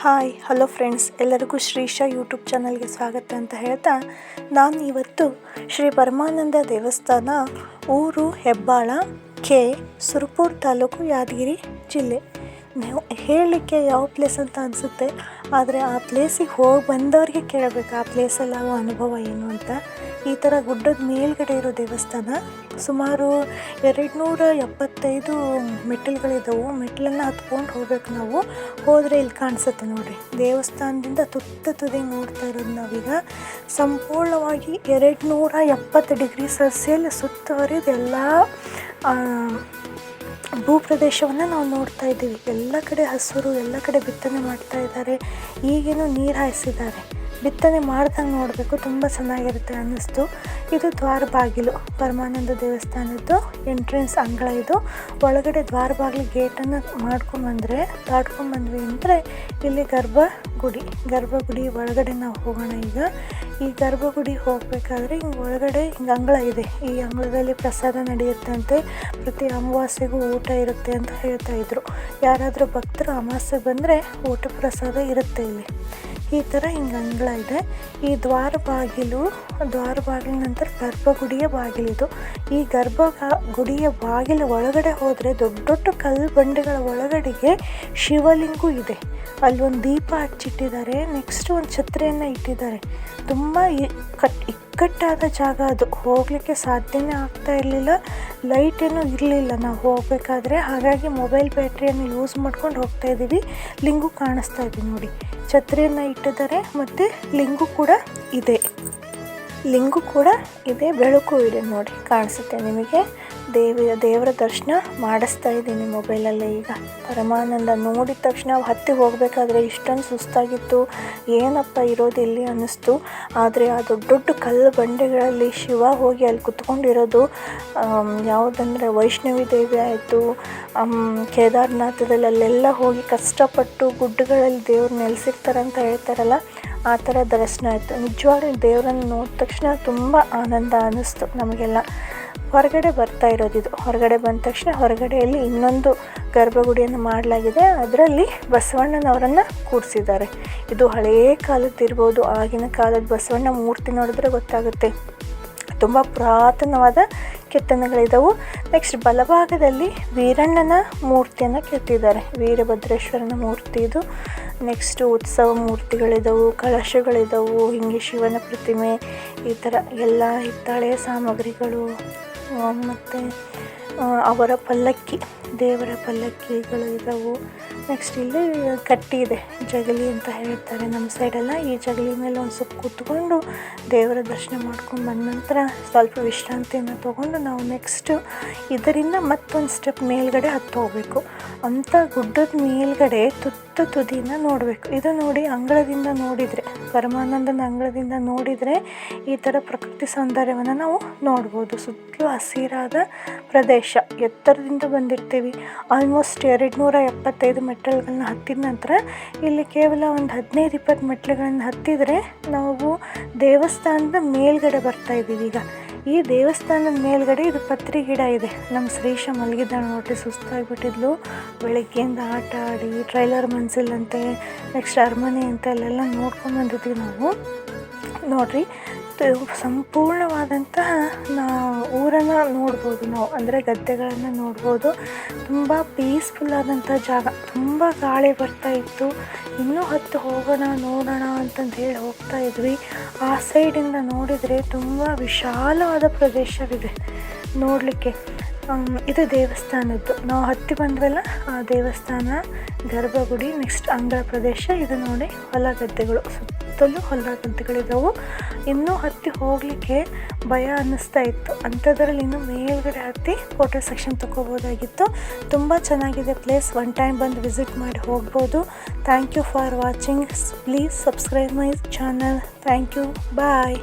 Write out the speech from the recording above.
Hi, hello friends. ಎಲ್ಲರಿಗೂ Shreesha YouTube ಚಾನಲ್ಗೆ ಸ್ವಾಗತ ಅಂತ ಹೇಳ್ತಾ ನಾನು ಇವತ್ತು ಶ್ರೀ ಪರಮಾನಂದ ದೇವಸ್ಥಾನ ಊರು ಹೆಬ್ಬಾಳ ಕೆ. ಸುರಪುರ ತಾಲೂಕು ಯಾದಗಿರಿ ಜಿಲ್ಲೆ. ನೀವು ಹೇಳಲಿಕ್ಕೆ ಯಾವ ಪ್ಲೇಸ್ ಅಂತ ಅನಿಸುತ್ತೆ, ಆದರೆ ಆ ಪ್ಲೇಸಿಗೆ ಹೋಗಿ ಬಂದವ್ರಿಗೆ ಕೇಳಬೇಕು. ಆ ಪ್ಲೇಸಲ್ಲಿ ಆಗೋ ಅನುಭವ ಏನು ಅಂತ ಈ ಥರ ಗುಡ್ಡದ ಮೇಲ್ಗಡೆ ಇರೋ ದೇವಸ್ಥಾನ ಸುಮಾರು ಎರಡು ನೂರ ಎಪ್ಪತ್ತೈದು ಮೆಟ್ಟಿಲುಗಳಿದ್ದಾವೆ ಮೆಟ್ಟಿಲನ್ನು ಹತ್ಕೊಂಡು ಹೋಗ್ಬೇಕು ನಾವು. ಹೋದರೆ ಇಲ್ಲಿ ಕಾಣಿಸುತ್ತೆ ನೋಡಿರಿ. ದೇವಸ್ಥಾನದಿಂದ ತುತ್ತ ತುದಿ ನೋಡ್ತಾ ಇರೋದು ನಾವೀಗ. ಸಂಪೂರ್ಣವಾಗಿ ಎರಡು ನೂರ ಎಪ್ಪತ್ತು ಡಿಗ್ರಿ ಸೆಲ್ಸಿಯಲ್ಲಿ ಸುತ್ತುವರಿದ ಎಲ್ಲ ಭೂಪ್ರದೇಶವನ್ನು ನಾವು ನೋಡ್ತಾ ಇದ್ದೀವಿ. ಎಲ್ಲ ಕಡೆ ಹಸಿರು, ಎಲ್ಲ ಕಡೆ ಬಿತ್ತನೆ ಮಾಡ್ತಾ ಇದ್ದಾರೆ. ಈಗೇನು ನೀರು ಹಾಯಿಸಿದ್ದಾರೆ. ಬಿತ್ತನೆ ಮಾಡ್ದಂಗೆ ನೋಡಬೇಕು, ತುಂಬ ಚೆನ್ನಾಗಿರುತ್ತೆ ಅನ್ನಿಸ್ತು. ಇದು ದ್ವಾರ ಬಾಗಿಲು ಪರಮಾನಂದ ದೇವಸ್ಥಾನದ್ದು ಎಂಟ್ರೆನ್ಸ್ ಅಂಗಳ ಇದು. ಒಳಗಡೆ ದ್ವಾರ ಬಾಗಿಲು ಗೇಟನ್ನು ಮಾಡ್ಕೊಂಬಂದರೆ ದಾಟ್ಕೊಂಬಂದ್ವಿ ಅಂದರೆ ಇಲ್ಲಿ ಗರ್ಭಗುಡಿ ಗರ್ಭಗುಡಿ ಒಳಗಡೆ ನಾವು ಹೋಗೋಣ ಈಗ. ಈ ಗರ್ಭಗುಡಿ ಹೋಗಬೇಕಾದ್ರೆ ಹಿಂಗೆ ಒಳಗಡೆ ಹಿಂಗೆ ಅಂಗಳ ಇದೆ. ಈ ಅಂಗಳದಲ್ಲಿ ಪ್ರಸಾದ ನಡೆಯುತ್ತಂತೆ, ಪ್ರತಿ ಅಮಾವಾಸ್ಯೆಗೂ ಊಟ ಇರುತ್ತೆ ಅಂತ ಹೇಳ್ತಾ ಇದ್ರು. ಯಾರಾದರೂ ಭಕ್ತರು ಅಮಾವಾಸ್ಯೆ ಬಂದರೆ ಊಟ ಪ್ರಸಾದ ಇರುತ್ತೆ ಇಲ್ಲಿ. ಈ ಥರ ಹಿಂಗೆ ಅಂಗಳ ಇದೆ ಈ ದ್ವಾರ ಬಾಗಿಲು, ದ್ವಾರ ಬಾಗಿಲ ನಂತರ ಗರ್ಭಗುಡಿಯ ಬಾಗಿಲಿದು ಈ ಗರ್ಭ ಗುಡಿಯ ಬಾಗಿಲು ಒಳಗಡೆ ಹೋದರೆ ದೊಡ್ಡ ದೊಡ್ಡ ಕಲ್ಲು ಬಂಡೆಗಳ ಒಳಗಡೆಗೆ ಶಿವಲಿಂಗು ಇದೆ. ಅಲ್ಲೊಂದು ದೀಪ ಹಚ್ಚಿಟ್ಟಿದ್ದಾರೆ, ನೆಕ್ಸ್ಟ್ ಒಂದು ಛತ್ರಿಯನ್ನು ಇಟ್ಟಿದ್ದಾರೆ. ತುಂಬ ಕಟ್, ಇಕ್ಕಟ್ಟಾದ ಜಾಗ ಅದು. ಹೋಗಲಿಕ್ಕೆ ಸಾಧ್ಯನೇ ಆಗ್ತಾ ಇರಲಿಲ್ಲ, ಲೈಟೇನು ಇರಲಿಲ್ಲ. ನಾವು ಹೋಗಬೇಕಾದ್ರೆ ಹಾಗಾಗಿ ಮೊಬೈಲ್ ಬ್ಯಾಟ್ರಿಯನ್ನು ಯೂಸ್ ಮಾಡ್ಕೊಂಡು ಹೋಗ್ತಾ ಇದ್ದೀವಿ ಲಿಂಗು ಕಾಣಿಸ್ತಾ ಇದೆ ನೋಡಿ. ಛತ್ರಿಯನ್ನು ಇಟ್ಟಿದ್ದಾರೆ ಮತ್ತು ಲಿಂಗು ಕೂಡ ಇದೆ. ಲಿಂಗು ಕೂಡ ಇದೆ, ಬೆಳಕು ಇದೆ ನೋಡಿ ಕಾಣಿಸುತ್ತೆ ನಿಮಗೆ. ದೇವಿಯ ದೇವರ ದರ್ಶನ ಮಾಡಿಸ್ತಾ ಇದ್ದೀನಿ ಮೊಬೈಲಲ್ಲಿ ಈಗ. ಪರಮಾನಂದ ನೋಡಿದ ತಕ್ಷಣ ಹತ್ತಿ ಹೋಗಬೇಕಾದ್ರೆ ಇಷ್ಟೊಂದು ಸುಸ್ತಾಗಿತ್ತು. ಏನಪ್ಪ ಇರೋದು ಇಲ್ಲಿ ಅನ್ನಿಸ್ತು. ಆದರೆ ಆ ದೊಡ್ಡ ದೊಡ್ಡ ಕಲ್ಲು ಬಂಡೆಗಳಲ್ಲಿ ಶಿವ ಹೋಗಿ ಅಲ್ಲಿ ಕುತ್ಕೊಂಡಿರೋದು ಯಾವುದಂದರೆ ವೈಷ್ಣವಿ ದೇವಿ ಆಯಿತು ಕೇದಾರನಾಥದಲ್ಲಿ ಅಲ್ಲೆಲ್ಲ ಹೋಗಿ ಕಷ್ಟಪಟ್ಟು ಗುಡ್ಡಗಳಲ್ಲಿ ದೇವ್ರು ನೆಲೆಸಿರ್ತಾರೆ ಅಂತ ಹೇಳ್ತಾರಲ್ಲ ಆ ಥರ ದರ್ಶನ ಆಯಿತು ನಿಜವಾಗ್ಲೂ ದೇವರನ್ನು ನೋಡಿದ ತಕ್ಷಣ ತುಂಬ ಆನಂದ ಅನ್ನಿಸ್ತು ನಮಗೆಲ್ಲ. ಹೊರಗಡೆ ಬರ್ತಾ ಇರೋದು ಇದು ಹೊರಗಡೆ ಬಂದ ತಕ್ಷಣ ಹೊರಗಡೆಯಲ್ಲಿ ಇನ್ನೊಂದು ಗರ್ಭಗುಡಿಯನ್ನು ಮಾಡಲಾಗಿದೆ. ಅದರಲ್ಲಿ ಬಸವಣ್ಣನವರನ್ನು ಕೂರಿಸಿದ್ದಾರೆ. ಇದು ಹಳೆಯ ಕಾಲದ್ದಿರ್ಬೋದು, ಆಗಿನ ಕಾಲದ ಬಸವಣ್ಣ ಮೂರ್ತಿ ನೋಡಿದ್ರೆ ಗೊತ್ತಾಗುತ್ತೆ. ತುಂಬ ಪುರಾತನವಾದ ಕೆತ್ತನೆಗಳಿದ್ದವು ನೆಕ್ಸ್ಟ್ ಬಲಭಾಗದಲ್ಲಿ ವೀರಣ್ಣನ ಮೂರ್ತಿಯನ್ನು ಕೆತ್ತಿದ್ದಾರೆ. ವೀರಭದ್ರೇಶ್ವರನ ಮೂರ್ತಿ ಇದು. ನೆಕ್ಸ್ಟು ಉತ್ಸವ ಮೂರ್ತಿಗಳಿದ್ದವು ಕಳಶಗಳಿದ್ದವು ಹಿಂಗೆ ಶಿವನ ಪ್ರತಿಮೆ, ಈ ಥರ ಎಲ್ಲ ಹಿತ್ತಾಳೆಯ ಸಾಮಗ್ರಿಗಳು. ಮತ್ತು ಅವರ ಪಲ್ಲಕ್ಕಿ, ದೇವರ ಪಲ್ಲಕ್ಕಿಗಳು ಇದ್ದವು. ನೆಕ್ಸ್ಟ್ ಇಲ್ಲಿ ಕಟ್ಟಿ ಇದೆ, ಜಗಲಿ ಅಂತ ಹೇಳ್ತಾರೆ ನಮ್ಮ ಸೈಡೆಲ್ಲ ಈ ಜಗಲಿ ಮೇಲೆ ಒಂದು ಸ್ವಲ್ಪ ಕೂತ್ಕೊಂಡು ದೇವರ ದರ್ಶನ ಮಾಡ್ಕೊಂಡು ಬಂದ ನಂತರ ಸ್ವಲ್ಪ ವಿಶ್ರಾಂತಿಯನ್ನು ತೊಗೊಂಡು ನಾವು ನೆಕ್ಸ್ಟು ಇದರಿಂದ ಮತ್ತೊಂದು ಸ್ಟೆಪ್ ಮೇಲ್ಗಡೆ ಹತ್ತು ಹೋಗಬೇಕು. ಅಂಥ ಗುಡ್ಡದ ಮೇಲ್ಗಡೆ ತುತ್ತ ತುದಿನ ನೋಡಬೇಕು. ಇದು ನೋಡಿ ಅಂಗಳದಿಂದ ನೋಡಿದರೆ, ಪರಮಾನಂದನ ಅಂಗಳದಿಂದ ನೋಡಿದರೆ ಈ ಥರ ಪ್ರಕೃತಿ ಸೌಂದರ್ಯವನ್ನು ನಾವು ನೋಡ್ಬೋದು. ಸುತ್ತಲೂ ಹಸಿರಾದ ಪ್ರದೇಶ. ಎತ್ತರದಿಂದ ಬಂದಿರ್ತೀವಿ. ಆಲ್ಮೋಸ್ಟ್ ಎರಡು ನೂರ ಎಪ್ಪತ್ತೈದು ಮೆಟ್ಟಲುಗಳನ್ನ ಹತ್ತಿದ ನಂತರ ಇಲ್ಲಿ ಕೇವಲ ಒಂದು ಹದಿನೈದು ಇಪ್ಪತ್ತು ಮೆಟ್ಲುಗಳನ್ನು ಹತ್ತಿದರೆ ನಾವು ದೇವಸ್ಥಾನದ ಮೇಲ್ಗಡೆ ಬರ್ತಾ ಇದ್ದೀವಿ ಈಗ. ಈ ದೇವಸ್ಥಾನದ ಮೇಲ್ಗಡೆ ಇದು ಪತ್ರಿ ಗಿಡ ಇದೆ. ನಮ್ಮ ಶ್ರೀಶ ಮಲಗಿದ್ದಾಳೆ ನೋಡ್ರಿ, ಸುಸ್ತಾಗಿಬಿಟ್ಟಿದ್ಲು. ಬೆಳಗ್ಗೆಯಿಂದ ಆಟ ಆಡಿ ಟ್ರೈಲರ್ ಮನ್ಸಿಲ್ಲಂತೆ ನೆಕ್ಸ್ಟ್ ಅರಮನೆ ಅಂತ, ಅಲ್ಲೆಲ್ಲ ನೋಡ್ಕೊಂಬಂದಿದ್ವಿ ನಾವು. ನೋಡ್ರಿ ಸಂಪೂರ್ಣವಾದಂತಹ ನಾ ಊರನ್ನು ನೋಡ್ಬೋದು ನಾವು, ಅಂದರೆ ಗದ್ದೆಗಳನ್ನು ನೋಡ್ಬೋದು. ತುಂಬ ಪೀಸ್ಫುಲ್ ಆದಂಥ ಜಾಗ, ತುಂಬ ಗಾಳಿ ಬರ್ತಾ ಇತ್ತು. ಇನ್ನೂ ಹತ್ತು ಹೋಗೋಣ, ನೋಡೋಣ ಅಂತಂದು ಹೇಳಿ ಹೋಗ್ತಾ ಇದ್ವಿ. ಆ ಸೈಡಿಂದ ನೋಡಿದರೆ ತುಂಬ ವಿಶಾಲವಾದ ಪ್ರದೇಶವಿದೆ ನೋಡಲಿಕ್ಕೆ. ಇದು ದೇವಸ್ಥಾನದ್ದು. ನಾವು ಹತ್ತಿ ಬಂದ್ವಲ್ಲ, ಆ ದೇವಸ್ಥಾನ ಗರ್ಭಗುಡಿ ನೆಕ್ಸ್ಟ್ ಆಂಧ್ರ ಪ್ರದೇಶ. ಇದು ನೋಡಿ ಹೊಲ ಗದ್ದೆಗಳು ಸುತ್ತಲೂ ಹೊಲ ಗದ್ದೆಗಳಿದ್ದವು ಇನ್ನೂ ಹತ್ತಿ ಹೋಗಲಿಕ್ಕೆ ಭಯ ಅನ್ನಿಸ್ತಾ ಇತ್ತು. ಅಂಥದ್ರಲ್ಲಿ ಇನ್ನೂ ಮೇಲ್ಗಡೆ ಹತ್ತಿ ಫೋಟೋ ಸೆಕ್ಷನ್ ತೊಗೋಬೋದಾಗಿತ್ತು ತುಂಬ ಚೆನ್ನಾಗಿದೆ ಪ್ಲೇಸ್ ಒನ್ ಟೈಮ್ ಬಂದು ವಿಸಿಟ್ ಮಾಡಿ ಹೋಗ್ಬೋದು. Thank you for watching please subscribe my channel thank you bye